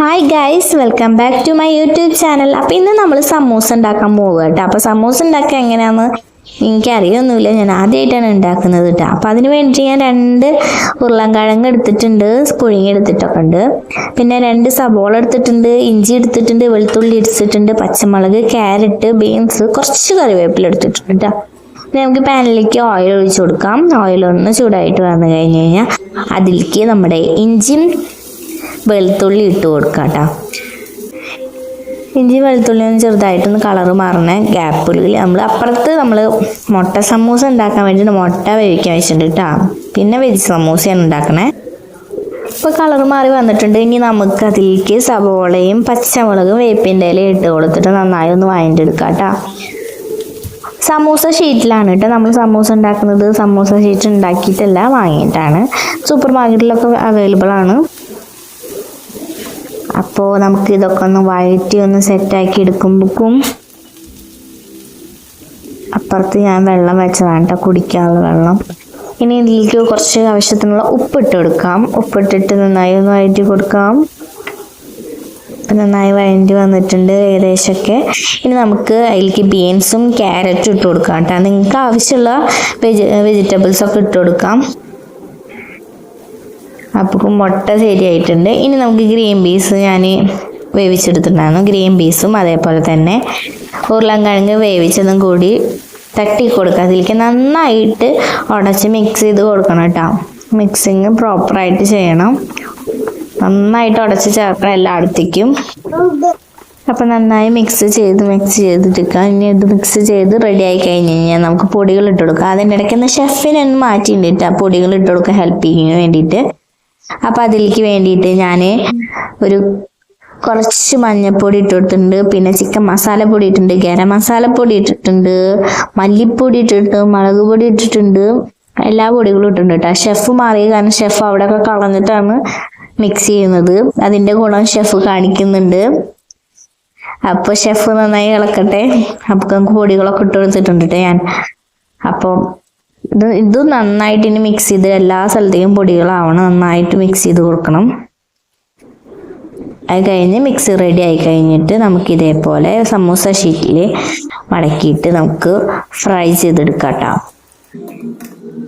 Hi guys welcome back to my YouTube channel അപ്പോൾ ഇന്ന് നമ്മൾ സമൂസ ഉണ്ടാക്കാൻ പോവുക കേട്ടോ അപ്പോൾ സമൂസ ഉണ്ടാക്കുക എങ്ങനെയാണെന്ന് എനിക്കറിയൊന്നുമില്ല. ഞാൻ ആദ്യമായിട്ടാണ് ഉണ്ടാക്കുന്നത് കേട്ടോ അപ്പോൾ അതിന് വേണ്ടി ഞാൻ രണ്ട് ഉരുളൻകിഴങ്ങ് എടുത്തിട്ടുണ്ട് പുഴുങ്ങി എടുത്തിട്ടൊക്കെ ഉണ്ട്. പിന്നെ രണ്ട് സബോള എടുത്തിട്ടുണ്ട് ഇഞ്ചി എടുത്തിട്ടുണ്ട് വെളുത്തുള്ളി എടുത്തിട്ടുണ്ട് പച്ചമുളക് ക്യാരറ്റ് ബീൻസ് കുറച്ച് കറിവേപ്പില എടുത്തിട്ടുണ്ട് കേട്ടോ പിന്നെ നമുക്ക് പാനിലേക്ക് ഓയിൽ ഒഴിച്ച് കൊടുക്കാം. ഓയിൽ ഒന്ന് ചൂടായിട്ട് വന്നു കഴിഞ്ഞ് കഴിഞ്ഞാൽ അതിലേക്ക് നമ്മുടെ ഇഞ്ചിയും വെളുത്തുള്ളി ഇട്ട് കൊടുക്കാം കേട്ടോ ഇഞ്ചി വെളുത്തുള്ളി ഒന്ന് ചെറുതായിട്ടൊന്ന് കളറ് മാറണ. ഗ്യാപ്പുള്ളിൽ നമ്മൾ അപ്പുറത്ത് നമ്മൾ മുട്ട സമൂസ ഉണ്ടാക്കാൻ വേണ്ടിയിട്ട് മുട്ട വേവിക്കാൻ വെച്ചിട്ടുണ്ട് കേട്ടോ പിന്നെ വെജ് സമൂസയാണ് ഉണ്ടാക്കണേ. ഇപ്പോൾ കളർ മാറി വന്നിട്ടുണ്ട്. ഇനി നമുക്ക് അതിലേക്ക് സവോളയും പച്ചമുളകും വേപ്പിന്റെ ഇലയും ഇട്ട് കൊടുത്തിട്ട് നന്നായി ഒന്ന് വഴണ്ടെടുക്കാം കേട്ടോ സമൂസ ഷീറ്റിലാണ് കേട്ടോ നമ്മൾ സമൂസ ഉണ്ടാക്കുന്നത് സമൂസ ഷീറ്റ് ഉണ്ടാക്കിയിട്ടല്ല വാങ്ങിയിട്ടാണ്. സൂപ്പർ മാർക്കറ്റിലൊക്കെ അവൈലബിൾ ആണ്. അപ്പോൾ നമുക്ക് ഇതൊക്കെ ഒന്ന് വഴറ്റി ഒന്ന് സെറ്റാക്കി എടുക്കുമ്പോഴേക്കും അപ്പുറത്ത് ഞാൻ വെള്ളം വെച്ചതാണ് കേട്ടോ കുടിക്കാനുള്ള വെള്ളം. ഇനി ഇതിലേക്ക് കുറച്ച് ആവശ്യത്തിനുള്ള ഉപ്പിട്ട് കൊടുക്കാം. ഉപ്പിട്ടിട്ട് നന്നായി ഒന്ന് വഴറ്റി കൊടുക്കാം. നന്നായി വഴണ്ടി വന്നിട്ടുണ്ട് ഏകദേശമൊക്കെ ഇനി നമുക്ക് അതിലേക്ക് ബീൻസും ക്യാരറ്റും ഇട്ട് കൊടുക്കാം കേട്ടോ നിങ്ങൾക്ക് ആവശ്യമുള്ള വെജി വെജിറ്റബിൾസ് ഒക്കെ ഇട്ട് കൊടുക്കാം. അപ്പോൾ മുട്ട ശരിയായിട്ടുണ്ട്. ഇനി നമുക്ക് ഗ്രീൻ പീസ് ഞാൻ വേവിച്ചെടുത്തിട്ടുണ്ടായിരുന്നു. ഗ്രീൻ പീസും അതേപോലെ തന്നെ ഉരുളൻകിഴങ്ങ് വേവിച്ചതും കൂടി തട്ടി കൊടുക്കുക. അതിലേക്ക് നന്നായിട്ട് ഉടച്ച് മിക്സ് ചെയ്ത് കൊടുക്കണം കേട്ടോ. മിക്സിങ് പ്രോപ്പറായിട്ട് ചെയ്യണം. നന്നായിട്ട് ഉടച്ച് ചേർക്കണം എല്ലായിടത്തേക്കും. അപ്പം നന്നായി മിക്സ് ചെയ്ത് മിക്സ് ചെയ്തിട്ടിരിക്കുക. ഇനി ഇത് മിക്സ് ചെയ്ത് റെഡി ആയി കഴിഞ്ഞ് കഴിഞ്ഞാൽ നമുക്ക് പൊടികൾ ഇട്ട് കൊടുക്കാം. അതിന്റെ ഇടയ്ക്ക് ഒന്ന് ഷെഫിനെ ഒന്ന് ആ പൊടികൾ ഇട്ട് കൊടുക്കാൻ ഹെൽപ്പ് ചെയ്യാൻ വേണ്ടിയിട്ട്. അപ്പം അതിലേക്ക് വേണ്ടിയിട്ട് ഞാൻ ഒരു കുറച്ച് മഞ്ഞൾപ്പൊടി ഇട്ടിട്ടുണ്ട്. പിന്നെ ചിക്കൻ മസാല പൊടി ഇട്ടിട്ടുണ്ട് ഗരം മസാല പൊടി ഇട്ടിട്ടുണ്ട് മല്ലിപ്പൊടി ഇട്ടിട്ടുണ്ട് മുളക് പൊടി ഇട്ടിട്ടുണ്ട് എല്ലാ പൊടികളും ഇട്ടിട്ടുണ്ട് കേട്ടോ ഷെഫ് മാറിയ കാരണം ഷെഫ് അവിടെയൊക്കെ കളഞ്ഞിട്ടാണ് മിക്സ് ചെയ്യുന്നത്. അതിന്റെ ഗുണം ഷെഫ് കാണിക്കുന്നുണ്ട്. അപ്പോൾ ഷെഫ് നന്നായി ഇളക്കട്ടെ. അപ്പൊ നമുക്ക് പൊടികളൊക്കെ ഇട്ട് കൊടുത്തിട്ടുണ്ട് ഞാൻ. അപ്പോൾ ഇത് ഇത് നന്നായിട്ട് ഇനി മിക്സ് ചെയ്ത് എല്ലാ സ്ഥലത്തേക്കും പൊടികളാവണം. നന്നായിട്ട് മിക്സ് ചെയ്ത് കൊടുക്കണം. അത് കഴിഞ്ഞ് മിക്സ് റെഡി ആയി കഴിഞ്ഞിട്ട് നമുക്ക് ഇതേപോലെ സമൂസ ഷീറ്റിൽ മടക്കിയിട്ട് നമുക്ക് ഫ്രൈ ചെയ്തെടുക്കാം കേട്ടോ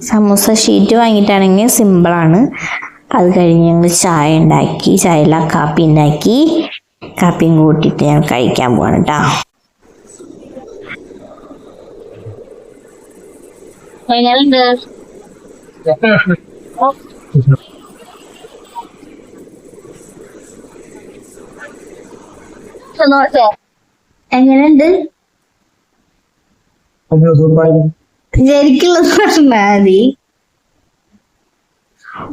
സമൂസ ഷീറ്റ് വാങ്ങിയിട്ടാണെങ്കിൽ സിമ്പിളാണ് അത് കഴിഞ്ഞ് ഞങ്ങൾ ചായ ഉണ്ടാക്കി ചായല കാപ്പി ഉണ്ടാക്കി കാപ്പിയും കൂട്ടിയിട്ട് ഞാൻ കഴിക്കാൻ പോവാണ് കേട്ടോ എങ്ങനെയുണ്ട്? എങ്ങനെയുണ്ട് മതി.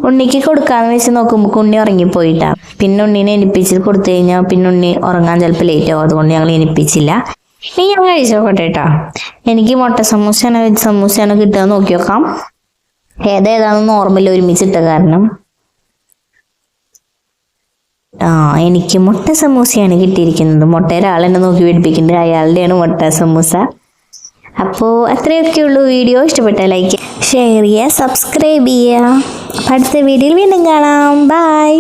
ഉണ്ണിക്ക് കൊടുക്കാന്ന് വെച്ച് നോക്കുമ്പോൾ ഉണ്ണി ഉറങ്ങിപ്പോയിട്ടാ. പിന്നെ ഉണ്ണിനെ എനിപ്പിച്ച് കൊടുത്തു കഴിഞ്ഞാൽ പിന്നെ ഉണ്ണി ഉറങ്ങാൻ ചിലപ്പോൾ ലേറ്റ് ആവും. അതുകൊണ്ട് ഞങ്ങൾ എനിപ്പിച്ചില്ല ഇനി ഞാൻ കഴിച്ചു നോക്കട്ടെ കേട്ടോ എനിക്ക് മുട്ട സമൂസയാണോ വെജ് സമൂസയാണോ കിട്ടുക നോക്കി നോക്കാം ഏതേതാണെന്ന് ഓർമ്മയില്ല ഒരുമിച്ചിട്ട കാരണം. ആ എനിക്ക് മുട്ട സമൂസയാണ് കിട്ടിയിരിക്കുന്നത്. മുട്ട ഒരാളെന്നെ നോക്കി പിടിപ്പിക്കുന്നുണ്ട്. അയാളുടെയാണ് മുട്ട സമൂസ. അപ്പോൾ അത്രയൊക്കെ ഉള്ളൂ വീഡിയോ. ഇഷ്ടപ്പെട്ട ലൈക്ക് ഷെയർ ചെയ്യുക സബ്സ്ക്രൈബ് ചെയ്യുക. അടുത്ത വീഡിയോയിൽ വീണ്ടും കാണാം. ബൈ